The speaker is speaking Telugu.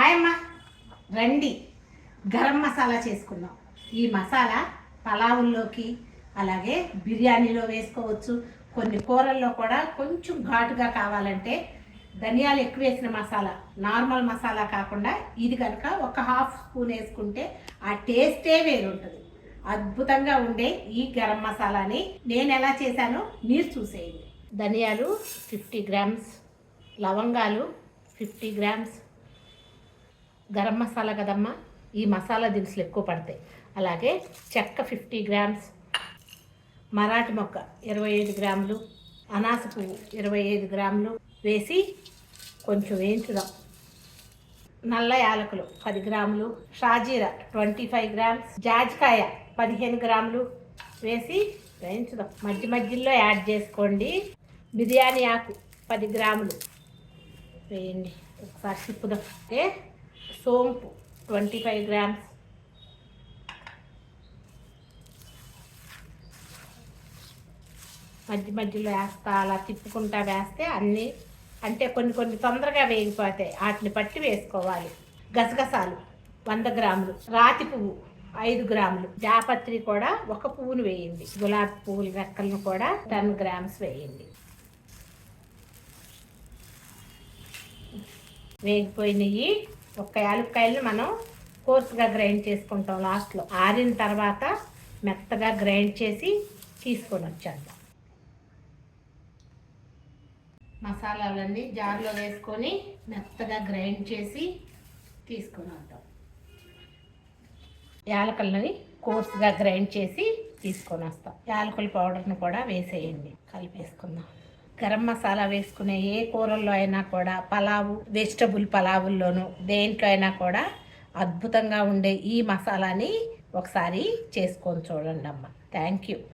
హాయ్ అమ్మ. రండి. గరం మసాలా చేసుకుందాం. ఈ మసాలా పలావుల్లోకి అలాగే బిర్యానీలో వేసుకోవచ్చు. కొన్ని కూరల్లో కూడా కొంచెం ఘాటుగా కావాలంటే ధనియాలు ఎక్కువ వేసిన మసాలా నార్మల్ మసాలా కాకుండా ఇది కనుక ఒక హాఫ్ స్పూన్ వేసుకుంటే ఆ టేస్టే వేరుంటుంది. అద్భుతంగా ఉండే ఈ గరం మసాలాని నేను ఎలా చేశానో మీరు చూసేయండి. ధనియాలు ఫిఫ్టీ గ్రామ్స్ లవంగాలు ఫిఫ్టీ గ్రామ్స్ గరం మసాలా కదమ్మా? ఈ మసాలా దినుసులు ఎక్కువ పడతాయి. అలాగే చెక్క ఫిఫ్టీ గ్రామ్స్ మరాఠీ మొక్క ఇరవై ఐదు గ్రాములు అనాస పువ్వు ఇరవై ఐదు గ్రాములు వేసి కొంచెం వేయించుదాం. నల్ల యాలకులు పది గ్రాములు షాజీరా ట్వంటీ ఫైవ్ గ్రామ్స్ జాజికాయ పదిహేను గ్రాములు వేసి వేయించుదాం. మధ్య మధ్యలో యాడ్ చేసుకోండి. బిర్యానీ ఆకు పది గ్రాములు. వేయండి. ఒకసారి తిప్పుదాం. అంటే సోంపు ట్వంటీ ఫైవ్ గ్రామ్స్. మధ్య మధ్యలో వేస్తా అలా తిప్పుకుంటా వేస్తే అన్నీ అంటే కొన్ని కొన్ని తొందరగా వేగిపోతాయి. వాటిని పట్టి వేసుకోవాలి. గసగసాలు వంద గ్రాములు. రాతి పువ్వు ఐదు గ్రాములు. జాపత్రి కూడా ఒక పువ్వును వేయండి. గులాబీ పువ్వుల రెక్కలను కూడా టెన్ గ్రామ్స్ వేయండి. వేగిపోయినవి ఒక్క యాలక్కాయలు మనం కోర్సుగా గ్రైండ్ చేసుకుంటాం లాస్ట్లో. ఆరిన తర్వాత మెత్తగా గ్రైండ్ చేసి తీసుకొని వచ్చేద్దాం. మసాలాలన్నీ జార్లో వేసుకొని మెత్తగా గ్రైండ్ చేసి తీసుకొని వద్దాం. యాలకల్ని కోర్సుగా గ్రైండ్ చేసి తీసుకొని వస్తాం. యాలకుల పౌడర్ని కూడా వేసేయండి. కలిపేసుకుందాం. గరం మసాలా వేసుకునే ఏ కూరల్లో అయినా కూడా పలావు వెజిటబుల్ పలావుల్లోనూ దేంట్లో అయినా కూడా అద్భుతంగా ఉండే ఈ మసాలాని ఒకసారి చేసుకొని చూడండి అమ్మ థ్యాంక్ యూ